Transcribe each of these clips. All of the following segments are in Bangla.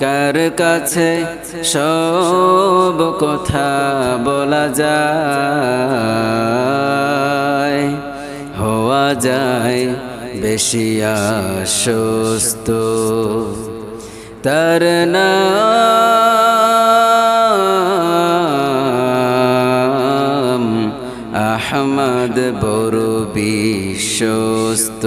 কার কাছে সব কথা বলা যায়? হওয়া যায় বেশি আশ্বস্ত। তার নাম আহমদ বড় বিশ্বস্ত।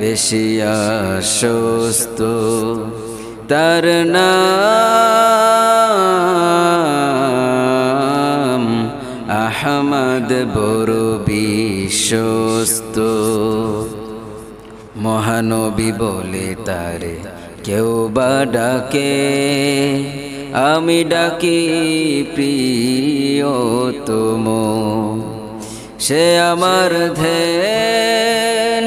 বেশি আশ্বস্ত। তার নাম আহমদ বড় বিশ্বস্ত। মহানবী বলে তারে কেউ বা ডাকে, আমি ডাকি প্রিয় তুম সে আমার ধ্যান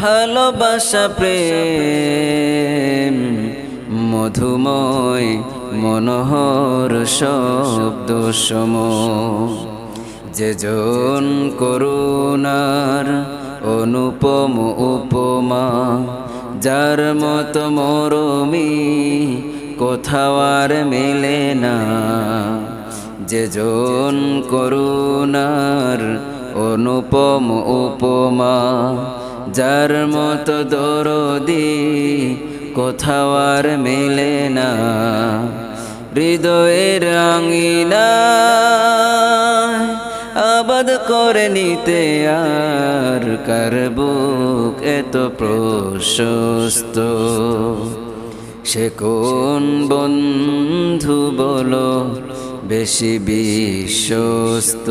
ভালোবাসা, প্রেম, মধুময়, মনোহর শব্দ সম। যেজন করুণার অনুপম উপমা, যার মত মরমি কোথাও আর মেলে না। যে যেজন করুণার অনুপম উপমা যার মত দরদি কোথাও আর মেলে না। হৃদয়ের আঙিনা আবাদ করে নিতে আর কার বুক এত প্রশস্ত? সে কোন বন্ধু বলো বেশি বিশ্বস্ত?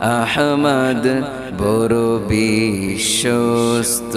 আহমদ বড় বিশ্বস্ত।